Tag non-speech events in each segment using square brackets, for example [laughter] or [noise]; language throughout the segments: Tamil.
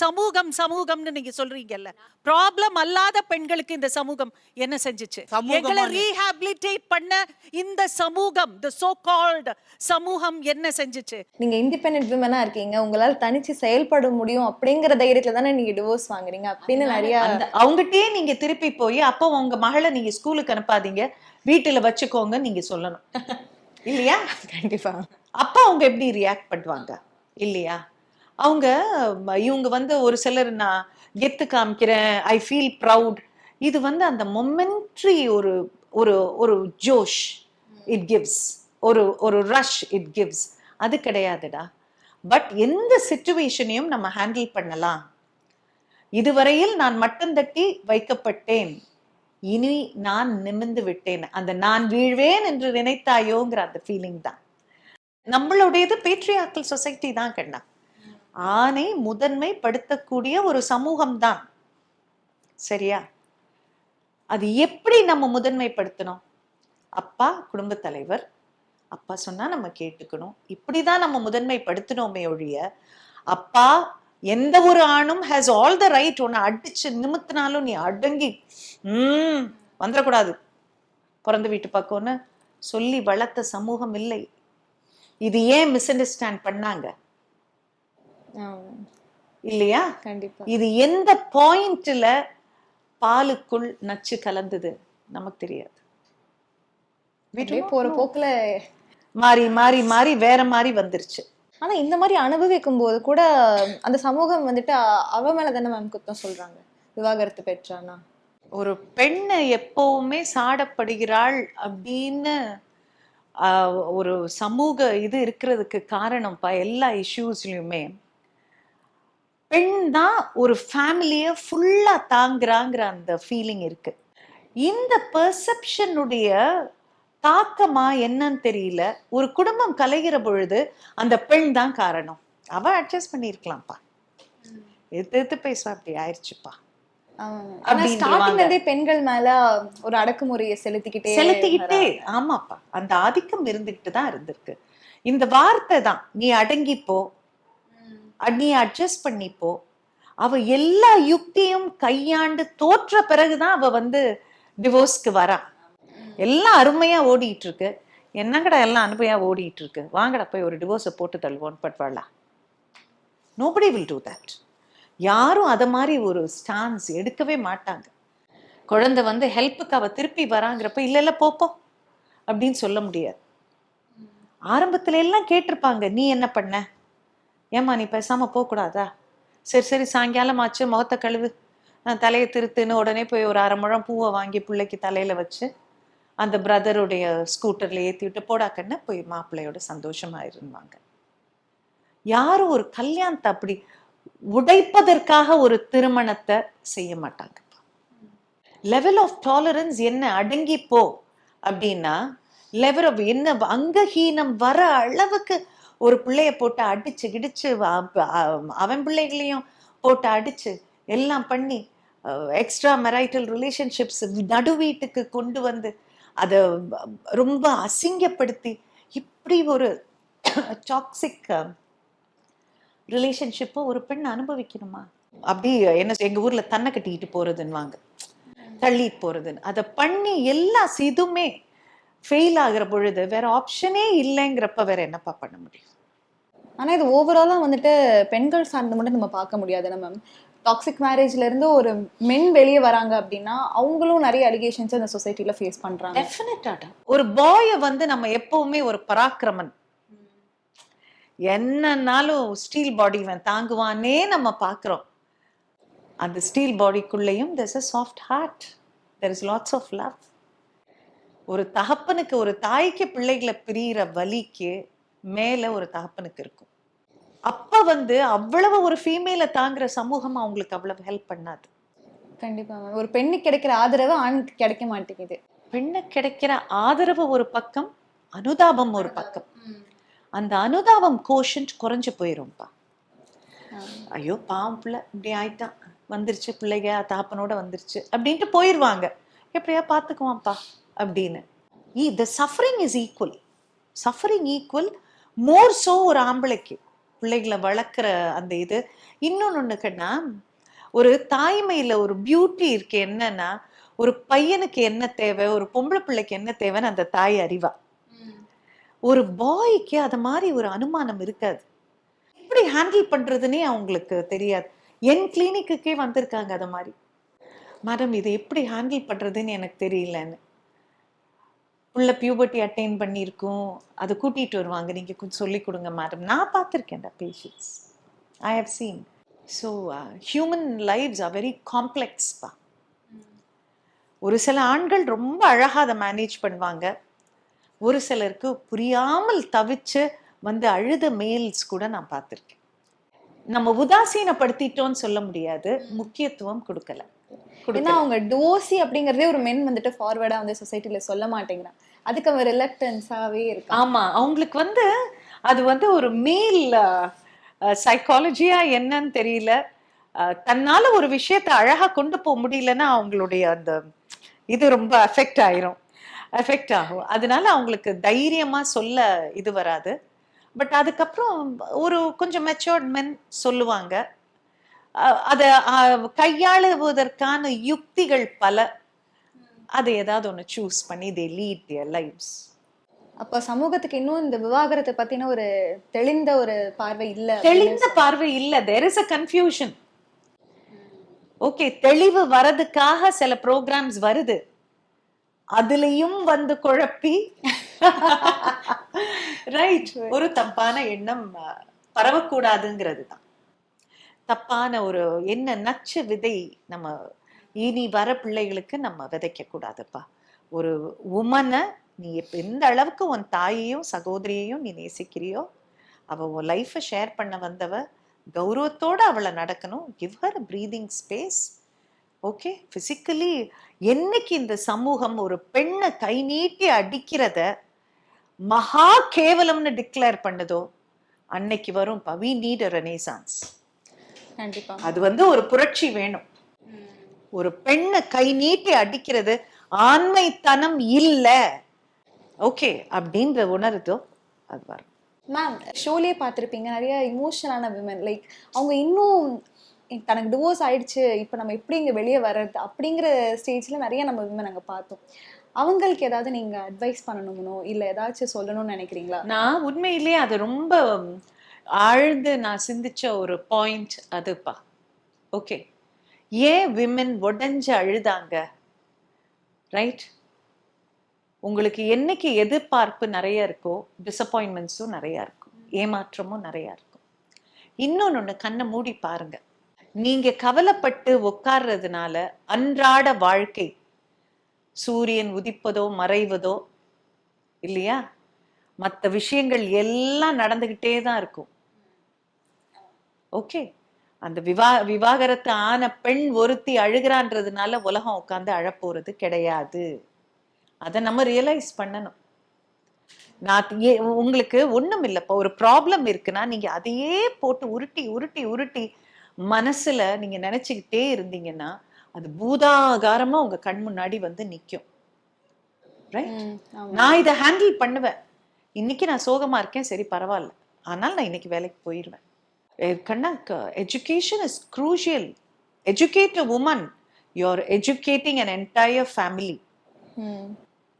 சமூகம் சமூகம்னு நீங்க சொல்றீங்கல்ல. ப்ராப்ளம் அல்லாத பெண்களுக்கு இந்த சமூகம் என்ன செஞ்சுச்சு? எங்களை ரீஹாபிலிட்டேட் பண்ண இந்த சமூகம் த சோ கால்டு சமூகம் என்ன செஞ்சுச்சு? நீங்க இண்டிபெண்டன்ட் விமனா இருக்கீங்க. உங்களால தனிச்சு செயல்பட முடியும் அப்படிங்கிற தைரியத்துல தானே நீங்க டிவோர்ஸ் வாங்குறீங்க அப்படின்னு நிறைய அவங்ககிட்டயே நீங்க திருப்பி போய் அப்போ உங்க மகளை நீங்க ஸ்கூலுக்கு அனுப்பாதீங்க. வீட்டுல வச்சுக்கோங்க நீங்க சொல்லணும். [laughs] இல்லையா? கண்டிப்பா. அப்பா அவங்க எப்படி ரியாக்ட் பண்ணுவாங்க? இல்லையா? அவங்க இவங்க வந்து ஒரு சிலர் நான் கெத்து காமிக்கிறேன் ஐ ஃபீல் ப்ரவுட் இது வந்து அந்த மொமெண்ட்ரி ஒரு ஒரு ஒரு ஜோஷ் இட் கிவ்ஸ் ஒரு ஒரு ரஷ் இட் கிவ்ஸ் அது கிடையாதுடா. பட் எந்த சுச்சுவேஷனையும் நம்ம ஹேண்டில் பண்ணலாம். இதுவரையில் நான் மட்டம் தட்டி வைக்கப்பட்டேன். இனி நான் நிமிர்ந்து விட்டேன். அந்த நான் வீழ்வேன் என்று நினைத்தாயோங்கிற அந்த ஃபீலிங் தான். நம்மளுடையது பேட்ரியாக்கல் சொசைட்டி தான் கண்ணா. ஆணை முதன்மைப்படுத்தக்கூடிய ஒரு சமூகம் தான் சரியா? அது எப்படி நம்ம முதன்மைப்படுத்தணும்? அப்பா குடும்பத் தலைவர். அப்பா சொன்னா நம்ம கேட்டுக்கணும். இப்படிதான் நம்ம முதன்மைப்படுத்தணுமே ஒழிய அப்பா எந்த ஒரு ஆணும் ஹேஸ் ஆல் த ரைட் உன்னை அடிச்சு நிமித்தினாலும் நீ அடங்கி உம் வந்துடக்கூடாது. பிறந்த வீட்டு பக்கம்னு சொல்லி வளர்த்த சமூகம் இல்லை. இது ஏன் மிஸ் அண்டர்ஸ்டாண்ட் பண்ணாங்க? இல்லையா? கண்டிப்பா. இது எந்த பாயிண்ட்ல பாலுக்குள் நச்சு கலந்தது? நமக்கு தெரியாது. போற. போக்குல மாறி மாறி மாறி வேற மாதிரி வந்துருச்சு. ஆனா இந்த மாதிரி அனுபவிக்கும் போது கூட அந்த சமூகம் வந்துட்டு அவ மேல தானே மேம் குத்தம் சொல்றாங்க? விவாகரத்து பெற்றானா? ஒரு பெண்ணு எப்பவுமே சாடப்படுகிறாள் அப்படின்னு ஒரு சமூக இது இருக்கிறதுக்கு காரணம் பா எல்லா இஷ்யூஸ்லயுமே பெண் தான் ஒரு ஃபேமிலியை ஃபுல்லா தாங்குறாங்கிற அந்த ஃபீலிங் இருக்கு. இந்த பெர்செப்ஷனுடைய தாக்கமா என்னன்னு தெரியல. ஒரு குடும்பம் கலைகிற பொழுது அந்த பெண் தான் காரணம். அவ அட்ஜஸ்ட் பண்ணியிருக்கலாம்ப்பா எதிர்த்து எதிர்த்து பேசுவா அப்படி ஆயிடுச்சுப்பா பெண்கள் மேல ஒரு அடக்குமுறையை செலுத்திக்கிட்டே செலுத்திக்கிட்டே. ஆமாப்பா. அந்த ஆதிக்கம் இருந்துகிட்டு தான் இருந்திருக்கு. இந்த வார்த்தை தான் நீ அடங்கிப்போ நீ அட்ஜஸ்ட் பண்ணிப்போ. அவ எல்லா யுக்தியும் கையாண்டு தோற்ற பிறகுதான் அவ வந்து டிவோர்ஸ்க்கு வரா. எல்லாம் அருமையா ஓடிட்டு இருக்கு என்னங்கடா எல்லாம் அனுபவியா ஓடிட்டு இருக்கு வாங்கடா போய் ஒரு டிவோர்ஸை போட்டு தள்ளுவோம் but nobody will do that யாரும் அதை மாதிரி ஒரு ஸ்டான்ஸ் எடுக்கவே மாட்டாங்க. குழந்தை வந்து ஹெல்ப்புக்கு அவ திருப்பி வராங்கிறப்ப இல்லை இல்லை போப்போ அப்படின்னு சொல்ல முடியாது. ஆரம்பத்துல எல்லாம் கேட்டிருப்பாங்க நீ என்ன பண்ண? ஏம்மா நீ பேசாம போகக்கூடாதா சரி சரி சாயங்காலம் ஆச்சு முகத்தை கழுவு. தலையை திருத்துன்னு உடனே போய் ஒரு அரை முழம் பூவை வாங்கி பிள்ளைக்கு தலையில வச்சு அந்த பிரதருடைய ஸ்கூட்டர்ல ஏத்தி விட்டு போடா கண்ணு போய் மாப்பிள்ளையோட சந்தோஷமா இருந்தாங்க யாரும் ஒரு கல்யாணத்தை அப்படி உடைப்பதற்காக ஒரு திருமணத்தை செய்ய மாட்டாங்க. லெவல் ஆஃப் டாலரன்ஸ் என்ன? அடங்கி போ. அப்படின்னா லெவல் ஆஃப் என்ன? அங்கஹீனம் வர அளவுக்கு ஒரு பிள்ளைய போட்டு அடிச்சு கிடிச்சு அவன் பிள்ளைகளையும் போட்டு அடிச்சு எல்லாம் பண்ணி எக்ஸ்ட்ரா மெரைட்டல் ரிலேஷன்ஷிப்ஸ் நடு வீட்டுக்கு கொண்டு வந்து அதை ரொம்ப அசிங்கப்படுத்தி இப்படி ஒரு டாக்ஸிக் ரிலேஷன்ஷிப்பை ஒரு பெண் அனுபவிக்கணுமா? அப்படி என்ன எங்க ஊர்ல தன்னை கட்டிக்கிட்டு போறதுன்னுவாங்க. தள்ளிட்டு போறதுன்னு. அதை பண்ணி எல்லா இதுவுமே ஃபெயில் ஆகுற பொழுது வேற ஆப்ஷனே இல்லைங்கிறப்ப வேற என்னப்பா பண்ண முடியும்? ஆனா இது ஓவராலா வந்துட்டு பெண்கள் சார்ந்து மட்டும் நம்ம பார்க்க முடியாது. மேம் டாக்ஸிக் மேரேஜ்ல இருந்து ஒரு மென் வெளியே வராங்க அப்படின்னா அவங்களும் நிறைய அலிகேஷன்ஸ் இந்த சொசைட்டில ஃபேஸ் பண்றாங்க. டெஃபினட்டாடா ஒரு பாய வந்து நம்ம எப்பவுமே ஒரு பராக்கிரமன். என்னன்னாலும் ஸ்டீல் பாடி இவன் தாங்குவானே நம்ம பார்க்குறோம். அந்த ஸ்டீல் பாடிக்குள்ளேயும் there's a soft heart there is lots of love ஒரு தகப்பனுக்கு ஒரு தாய்க்கு பிள்ளைகளை பிரியிற வலிக்கு மேல ஒரு தகப்பனுக்கு இருக்கும். அப்ப வந்து அவ்வளவு ஒரு ஃபீமேலை தாங்குற சமூகம் அவங்களுக்கு அவ்வளவு ஹெல்ப் பண்ணாது. கண்டிப்பா ஒரு பெண்ணுக்கு கிடைக்கிற ஆதரவு ஆணுக்கு கிடைக்க மாட்டேங்குது. பெண்ணு கிடைக்கிற ஆதரவு ஒரு பக்கம் அனுதாபம் ஒரு பக்கம். அந்த அனுதாபம் கோஷன்ட் குறைஞ்சு போயிரும்ப்பா ஐயோ பாவம் பிள்ளை இப்படி ஆயிட்டான். வந்துருச்சு பிள்ளைங்க தாப்பனோட வந்துருச்சு அப்படின்ட்டு போயிடுவாங்க எப்படியா பார்த்துக்குவான்ப்பா அப்படின்னு. The suffering is equal suffering equal more so ஒரு ஆம்பளைக்கு. பிள்ளைகளை வளர்க்குற அந்த இது. இன்னொன்று ஒண்ணுக்குன்னா ஒரு தாய்மையில் ஒரு பியூட்டி இருக்கு என்னன்னா ஒரு பையனுக்கு என்ன தேவை ஒரு பொம்பளை பிள்ளைக்கு என்ன தேவைன்னு அந்த தாய் அறிவா. ஒரு பாய்க்கு அது மாதிரி ஒரு அனுமானம் இருக்காது. எப்படி ஹேண்டில் பண்றதுன்னே அவங்களுக்கு தெரியாது. என் கிளினிக்குக்கே வந்திருக்காங்க அது மாதிரி. மேடம் இதை எப்படி ஹேண்டில் பண்றதுன்னு எனக்கு தெரியலன்னு. புள்ள பியூபர்ட்டி அட்டைன் பண்ணியிருக்கும். அதை கூட்டிட்டு வருவாங்க. நீங்க கொஞ்சம் சொல்லி கொடுங்க மேடம் நான் பார்த்துருக்கேன்டா patients I have seen so human lives are very காம்ப்ளெக்ஸ்ப்பா ஒரு சில ஆண்கள் ரொம்ப அழகா அதை மேனேஜ் பண்ணுவாங்க. ஒரு சிலருக்கு புரியாமல் தவிச்சு வந்து அழுத மேல்ஸ் கூட நான் பார்த்துருக்கேன். நம்ம உதாசீனப்படுத்திட்டோம்னு சொல்ல முடியாது. முக்கியத்துவம் கொடுக்கல. ஏன்னா அவங்க டோசி அப்படிங்கறதே ஒரு மென் வந்துட்டு ஃபார்வர்டா வந்து சொசைட்டில சொல்ல மாட்டேங்கிறாங்க. அதுக்கு அவன் ரிலக்டன்ஸாவே இருக்கா ஆமா அவங்களுக்கு வந்து அது வந்து ஒரு மேல் சைக்காலஜியா என்னன்னு தெரியல. தன்னால ஒரு விஷயத்தை அழகா கொண்டு போக முடியலன்னா அவங்களுடைய அந்த இது ரொம்ப அஃபெக்ட் ஆயிரும். அஃபெக்ட் ஆகும். அதனால அவங்களுக்கு தைரியமா சொல்ல இது வராது. பட் அதுக்கப்புறம் ஒரு கொஞ்சம் மெச்சோர்ட் மென் சொல்லுவாங்க. அதை கையாளுவதற்கான யுக்திகள் பல. அதை ஏதாவது ஒன்று சூஸ் பண்ணி தே லீட் தியர் லைஃப்ஸ் அப்ப சமூகத்துக்கு இன்னும் இந்த விவாகரத்தை பத்தின ஒரு தெளிந்த ஒரு பார்வை இல்ல தெளிந்த பார்வை இல்ல. There is a confusion okay தெளிவு வரதுக்காக சில ப்ரோக்ராம்ஸ் வருது. அதுலயும் வந்து குழப்பி. [laughs] ரைட் ஒரு தப்பான எண்ணம் பரவக்கூடாதுங்கிறது தான். தப்பான ஒரு என்ன நச்சு விதை நம்ம இனி வர பிள்ளைகளுக்கு நம்ம விதைக்க கூடாதுப்பா ஒரு உமனை நீ இப்போ எந்த அளவுக்கு உன் தாயையும் சகோதரியையும் நீ நேசிக்கிறியோ அவள் உன் லைஃப்பை ஷேர் பண்ண வந்தவ கௌரவத்தோடு அவளை நடக்கணும். Give her breathing space okay physically என்னைக்கு இந்த சமூகம் ஒரு பெண்ணை கை நீட்டி அடிக்கிறத மகா கேவலம்னு டிக்ளேர் பண்ணுதோ அன்னைக்கு வரும் வி நீட் அ ரெனேசான்ஸ் அது வந்து ஒரு புரட்சி வேணும். ஒரு பெண்ணை கை நீட்டி அடிக்கிறது ஆண்மைத்தனம் இல்ல. ஓகே அப்படின்ற உணருதோ அது வரும். மேம் ஷோலயே பார்த்திருப்பீங்க நிறைய இமோஷனலான விமன் லைக் அவங்க இன்னும் தனக்கு டிவோர்ஸ் ஆயிடுச்சு இப்போ நம்ம எப்படி இங்க வெளியே வர்றது அப்படிங்கிற ஸ்டேஜ்ல நிறைய நம்ம விமன் அங்க பார்த்தோம். அவங்களுக்கு ஏதாவது நீங்க அட்வைஸ் பண்ணணுமோ இல்ல ஏதாச்சும் சொல்லணும்னு நினைக்கிறீங்களா? நான் உண்மையிலேயே அது ரொம்ப ஆழ்ந்து நான் சிந்திச்ச ஒரு பாயிண்ட் அதுப்பா. ஓகே ஏன் விமன் உடஞ்சு அழுதாங்க? ரைட் உங்களுக்கு என்னைக்கு எதிர்பார்ப்பு நிறைய இருக்கோ டிசப்பாயின்மெண்ட்ஸும் நிறைய இருக்கும். ஏமாற்றமும் நிறைய இருக்கும். இன்னொன்னு ஒண்ணு கண்ணை மூடி பாருங்க. நீங்க கவலைப்பட்டு உட்கார்றதுனால அன்றாட வாழ்க்கை சூரியன் உதிப்பதோ மறைவதோ இல்லையா? மற்ற விஷயங்கள் எல்லாம் நடந்துகிட்டே தான் இருக்கும். ஓகே அந்த விவா விவாகரத்து ஆன பெண் ஒருத்தி அழுகிறான்றதுனால உலகம் உட்காந்து அழப்போறது கிடையாது. அதை நம்ம ரியலைஸ் பண்ணணும். நான் உங்களுக்கு ஒண்ணும் இல்லப்பா. ஒரு ப்ராப்ளம் இருக்குன்னா நீங்க அதையே போட்டு உருட்டி உருட்டி உருட்டி மனசுல நீங்க நினைச்சுக்கிட்டே இருந்தீங்கன்னா அது பூதாகாரமா உங்க கண் முன்னாடி வந்து நிக்கும். ரைட் ம், ஆமா. நான் இதை ஹேண்டில் பண்ணுவேன். இன்னைக்கு நான் சோகமா இருக்கேன் சரி பரவாயில்ல. ஆனால் நான் இன்னைக்கு வேலைக்கு போயிடுவேன் கண்ணா education is crucial educate a woman you're educating an entire family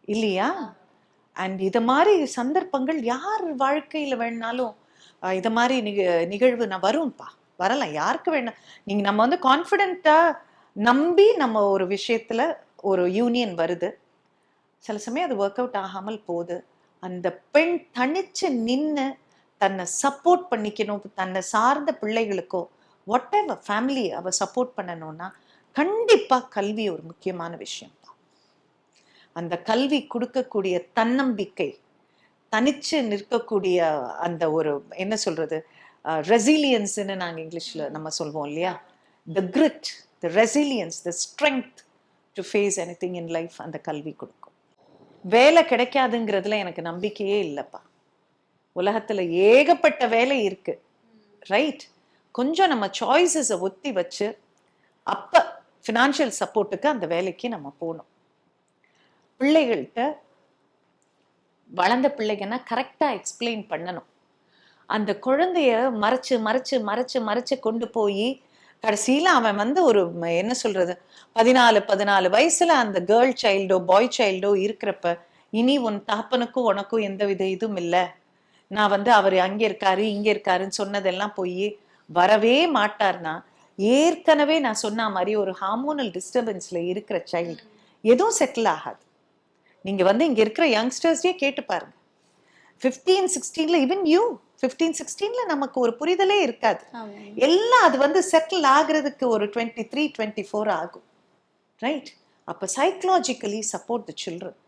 இல்லையா? அண்ட் இது மாதிரி சந்தர்ப்பங்கள் யார் வாழ்க்கையில வேணாலும் இது மாதிரி நிக நிகழ்வு நான் வரும்ப்பா வரலாம். யாருக்கு வேணா நீங்க நம்ம வந்து கான்ஃபிடென்ட்டா நம்பி நம்ம ஒரு விஷயத்துல ஒரு யூனியன் வருது. சில சமயம் அது ஒர்க் அவுட் ஆகாமல் போகுது. அந்த பெண் தனிச்சு நின்னு தன்னை சப்போர்ட் பண்ணிக்கணும் தன்னை சார்ந்த பிள்ளைகளுக்கோ வாட் எவர் ஃபேமிலி அவ சப்போர்ட் பண்ணணும்னா கண்டிப்பாக கல்வி ஒரு முக்கியமான விஷயம் அந்த கல்வி கொடுக்கக்கூடிய தன்னம்பிக்கை தனிச்சு நிற்கக்கூடிய அந்த ஒரு என்ன சொல்றது ரெசிலியன்ஸ்னு நாங்கள் இங்கிலீஷில் நம்ம சொல்வோம் இல்லையா? The grit the resilience the strength to face anything in life அந்த கல்வி கொடுக்கும். வேலை கிடைக்காதுங்கிறதுல எனக்கு நம்பிக்கையே இல்லைப்பா. உலகத்துல ஏகப்பட்ட வேலை இருக்கு. ரைட் கொஞ்சம் நம்ம சாய்ஸஸை ஒத்தி வச்சு அப்ப ஃபினான்ஷியல் சப்போர்ட்டுக்கு அந்த வேலைக்கு நம்ம போகணும். பிள்ளைகள்கிட்ட வளர்ந்த பிள்ளைங்கன்னா கரெக்டாக எக்ஸ்பிளைன் பண்ணணும். அந்த குழந்தைய மறைச்சு மறைச்சு மறைச்சு மறைச்சு கொண்டு போய் கடைசியில அவன் வந்து ஒரு என்ன சொல்றது பதினாலு பதினாலு வயசுல அந்த கேர்ள் சைல்டோ பாய் சைல்டோ இருக்கிறப்ப இனி உன் தகப்பனுக்கும் உனக்கும் எந்த வித இதுவும் இல்லை. நான் வந்து அவர் அங்க இருக்காரு இங்க இருக்காருன்னு சொன்னதெல்லாம் போய் வரவே மாட்டார்னா ஏற்கனவே நான் சொன்ன மாதிரி ஒரு ஹார்மோனல் டிஸ்டர்பன்ஸ்ல இருக்கிற சைல்டு எதுவும் செட்டில் ஆகாது. நீங்க வந்து இங்க இருக்கிற யங்ஸ்டர்ஸே கேட்டு பாருங்க. ஃபிஃப்டீன் சிக்ஸ்டீன்ல ஈவன் யூ ஃபிஃப்டீன் சிக்ஸ்டீன்ல நமக்கு ஒரு புரிதலே இருக்காது. எல்லாம் அது வந்து செட்டில் ஆகுறதுக்கு ஒரு டுவெண்ட்டி த்ரீ டுவெண்ட்டி ஃபோர் ஆகும். ரைட் அப்போ psychologically support the children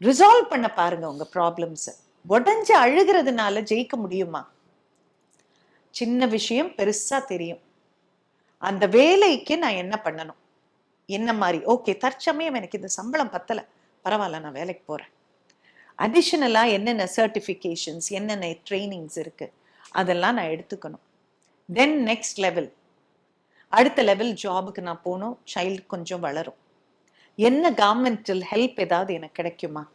resolve பண்ண பாருங்க உங்க ப்ராப்ளம்ஸை உடஞ்சு அழுகிறதுனால ஜெயிக்க முடியுமா? சின்ன விஷயம் பெருசா தெரியும். அந்த வேலைக்கு நான் என்ன பண்ணணும்? என்ன மாதிரி? ஓகே தற்சமயம் எனக்கு இந்த சம்பளம் பத்தல. பரவாயில்ல நான் வேலைக்கு போறேன். அடிஷ்னலாக என்னென்ன சர்டிஃபிகேஷன்ஸ் என்னென்ன ட்ரைனிங்ஸ் இருக்கு? அதெல்லாம் நான் எடுத்துக்கணும். தென் நெக்ஸ்ட் லெவல் அடுத்த லெவல் ஜாபுக்கு நான் போகணும். சைல்டு கொஞ்சம் வளரும். என்ன கவர்மெண்டல் ஹெல்ப் ஏதாவது எனக்கு கிடைக்குமா?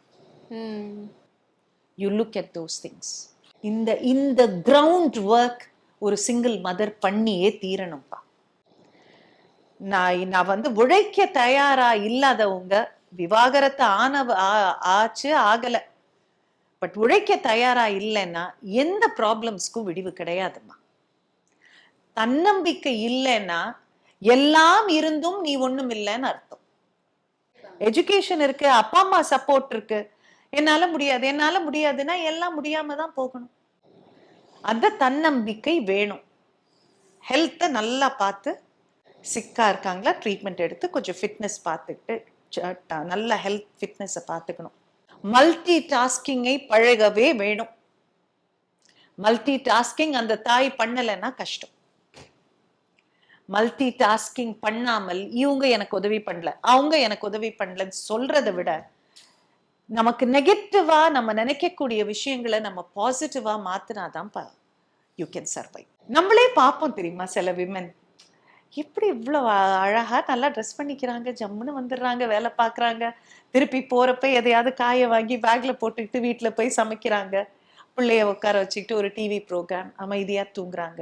You look at those things இந்த இந்த கிரவுண்ட் ஒர்க் ஒரு சிங்கிள் மதர் பண்ணியே தீரணும்ப்பா நான் நான் வந்து உழைக்க தயாரா இல்லாதவங்க விவாகரத்து ஆனவ ஆ- ஆச்சு ஆகலை. பட் உழைக்க தயாரா இல்லைன்னா எந்த ப்ராப்ளம்ஸ்க்கும் விடிவு கிடையாதும்மா தன்னம்பிக்கை இல்லைன்னா எல்லாம் இருந்தும் நீ ஒன்றும் இல்லைன்னு அர்த்தம். எஜுகேஷன் இருக்கு அப்பா அம்மா சப்போர்ட் இருக்கு. என்னால முடியாது என்னால முடியாதுன்னா எல்லாம் முடியாம தான் போகணும். அந்த தன்னம்பிக்கை வேணும். ஹெல்த்தை நல்லா பார்த்து சிக்கா இருக்காங்களா ட்ரீட்மெண்ட் எடுத்து கொஞ்சம் ஃபிட்னஸ் பார்த்துக்கிட்டு நல்ல ஹெல்த் ஃபிட்னஸை பார்த்துக்கணும். மல்டி டாஸ்கிங்கை பழகவே வேணும். மல்டி டாஸ்கிங் அந்த தாய் பண்ணலைன்னா கஷ்டம். மல்டி டாஸ்கிங் பண்ணாமல் இவங்க எனக்கு உதவி பண்ணல அவங்க எனக்கு உதவி பண்ணலன்னு சொல்றதை விட நமக்கு நெகட்டிவா நம்ம நினைக்கக்கூடிய விஷயங்களை நம்ம பாசிட்டிவா மாத்தினாதான் யூ கேன் சர்வை நம்மளே பார்ப்போம் தெரியுமா சில விமன் எப்படி இவ்வளோ அழகா நல்லா ட்ரெஸ் பண்ணிக்கிறாங்க ஜம்முன்னு வந்துடுறாங்க வேலை பார்க்குறாங்க. திருப்பி போறப்ப எதையாவது காய வாங்கி பேக்ல போட்டுக்கிட்டு வீட்டில் போய் சமைக்கிறாங்க. பிள்ளைய உட்கார வச்சுக்கிட்டு ஒரு டிவி ப்ரோக்ராம் அமைதியா தூங்குறாங்க.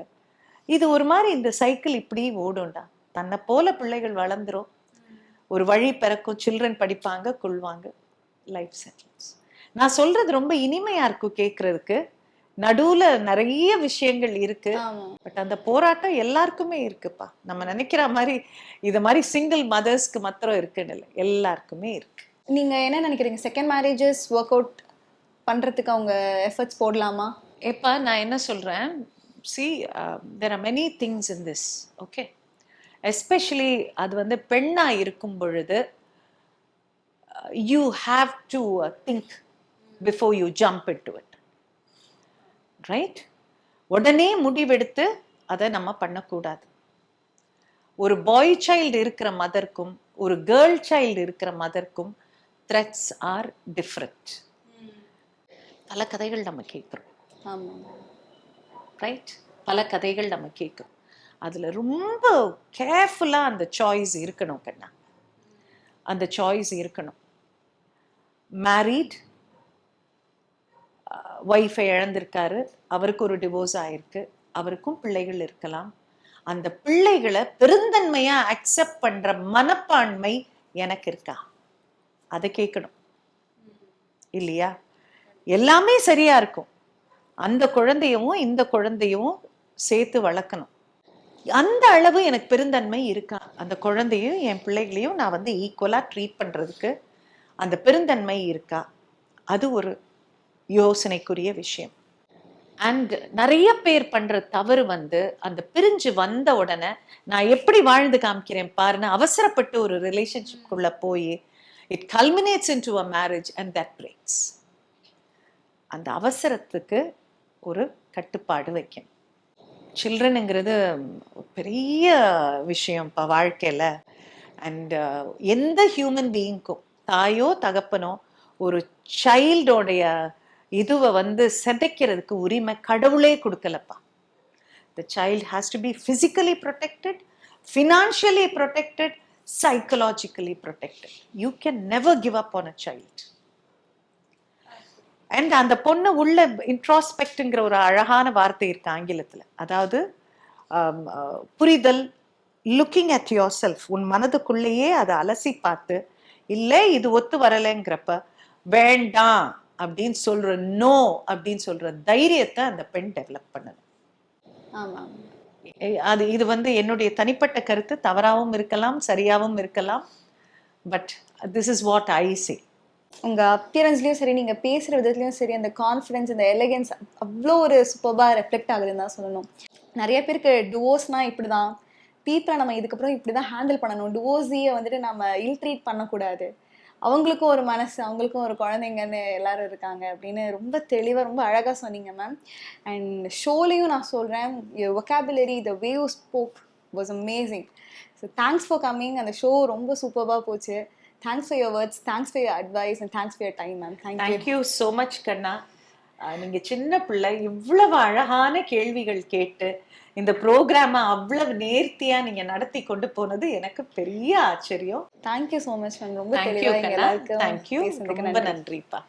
இது ஒரு மாதிரி இந்த சைக்கிள் இப்படி ஓடும்டா. தன்னை போல பிள்ளைகள் வளர்ந்துரும். ஒரு வழி பிறக்கும் சில்ட்ரன் படிப்பாங்க கொள்வாங்க. லைஃப் செட்டில்ஸ் நான் சொல்றது ரொம்ப இனிமையா இருக்கும் கேட்கறதுக்கு நடுவுல நிறைய விஷயங்கள் இருக்கு. பட் அந்த போராட்டம் எல்லாருக்குமே இருக்குப்பா. நம்ம நினைக்கிற மாதிரி இது மாதிரி சிங்கிள் மதர்ஸ்க்கு மாத்திரம் இருக்குன்னு இல்லை. எல்லாருக்குமே இருக்கு. நீங்க என்ன நினைக்கிறீங்க? செகண்ட் மேரேஜஸ் ஒர்க் அவுட் பண்றதுக்கு அவங்க எஃபர்ட்ஸ் போடலாமா? எப்பா நான் என்ன சொல்றேன்? See there are many things in this okay especially அது வந்து பெண்ணா இருக்கும் பொழுது you have to think before you jump it to it right உடனே முடிவெடுத்து அதை நம்ம பண்ணக்கூடாது. ஒரு பாய் சைல்டு இருக்கிற மதர்க்கும் ஒரு கேர்ள் சைல்டு இருக்கிற மதர்க்கும் த்ரெட்ஸ் ஆர் டிஃப்ரெண்ட் பல கதைகள் நம்ம கேட்குறோம். ரைட் பல கதைகள் நம்ம கேட்குறோம். அதில் ரொம்ப கேர்ஃபுல்லாக அந்த சாய்ஸ் இருக்கணும் கண்ணா. அந்த சாய்ஸ் இருக்கணும். மேரீட் ஒய்ஃபை uh, இழந்திருக்காரு. அவருக்கு ஒரு டிவோர்ஸ் ஆயிருக்கு. அவருக்கும் பிள்ளைகள் இருக்கலாம். அந்த பிள்ளைகளை பெருந்தன்மையா அக்செப்ட் பண்ற மனப்பான்மை எனக்கு இருக்கா? அதை கேட்கணும். இல்லையா? எல்லாமே சரியா இருக்கும். அந்த குழந்தையவும் இந்த குழந்தையவும் சேர்த்து வளர்க்கணும். அந்த அளவு எனக்கு பெருந்தன்மை இருக்கா? அந்த குழந்தையும் என் பிள்ளைகளையும் நான் வந்து ஈக்குவலா ட்ரீட் பண்றதுக்கு அந்த பெருந்தன்மை இருக்கா? அது ஒரு யோசனைக்குரிய விஷயம். அண்ட் நிறைய பேர் பண்ற தவறு வந்து அந்த பிரிஞ்சு வந்த உடனே நான் எப்படி வாழ்ந்து காமிக்கிறேன் பாருன்னு அவசரப்பட்டு ஒரு ரிலேஷன்ஷிப்குள்ள போய் it culminates into a marriage and that breaks அந்த அவசரத்துக்கு ஒரு கட்டுப்பாடு வைக்கணும். சில்ட்ரனுங்கிறது பெரிய விஷயம் இப்போ வாழ்க்கையில். அண்ட் எந்த ஹியூமன் பீயிங்க்கும் தாயோ தகப்பனோ ஒரு சைல்டோடைய இதுவை வந்து சிதைக்கிறதுக்கு உரிமை கடவுளே கொடுக்கலப்பா. The child has to be physically protected financially protected psychologically protected you can never give up on a child and அந்த பொண்ணு உள்ள இன்ட்ராஸ்பெக்ட்ங்கிற ஒரு அழகான வார்த்தை இருக்கு ஆங்கிலத்துல. அதாவது புரிதல் லுக்கிங் அட் யோர் செல்ஃப் உன் மனதுக்குள்ளேயே அதை அலசி பார்த்து இல்லை இது ஒத்து வரலைங்கிறப்ப வேண்டாம் அப்படின்னு சொல்ற நோ அப்படின்னு சொல்ற தைரியத்தை அந்த பெண் டெவலப் பண்ணணும். அது இது வந்து என்னுடைய தனிப்பட்ட கருத்து தவறாகவும் இருக்கலாம் சரியாகவும் இருக்கலாம். But this is what I say உங்க அப்பியரன்ஸ்லயும் சரி நீங்க பேசுற விதத்துலயும் சரி அந்த கான்ஃபிடன்ஸ் இந்த எலகன்ஸ் அவ்வளோ ஒரு சூப்பர்பா ரெஃப்ளெக்ட் ஆகுதுன்னு தான் சொல்லணும். நிறைய பேருக்கு டிவோர்ஸ்னா இப்படிதான். பீப்புளை நம்ம இதுக்கப்புறம் இப்படிதான் ஹேண்டில் பண்ணணும். டிவோர்ஸியை வந்துட்டு நம்ம இல்ட்ரீட் பண்ணக்கூடாது. அவங்களுக்கும் ஒரு மனசு அவங்களுக்கும் ஒரு குழந்தைங்கன்னு எல்லாரும் இருக்காங்க அப்படின்னு ரொம்ப தெளிவாக ரொம்ப அழகாக சொன்னீங்க மேம் அண்ட் ஷோலையும் நான் சொல்கிறேன் vocabulary the way you spoke was amazing so thanks for coming அந்த ஷோ ரொம்ப சூப்பராக போச்சு. Thanks for your words thanks for your advice and thanks for your time ma'am thank you thank you so much கண்ணா நீங்க சின்ன பிள்ளை இவ்வளவு அழகான கேள்விகள் கேட்டு இந்த ப்ரோக்ராம அவ்வளவு நேர்த்தியா நீங்க நடத்தி கொண்டு போனது எனக்கு பெரிய ஆச்சரியம். Thank you so much ma'am ரொம்ப தேங்க்யூ தேங்க்யூ ரொம்ப நன்றி. நன்றிப்பா.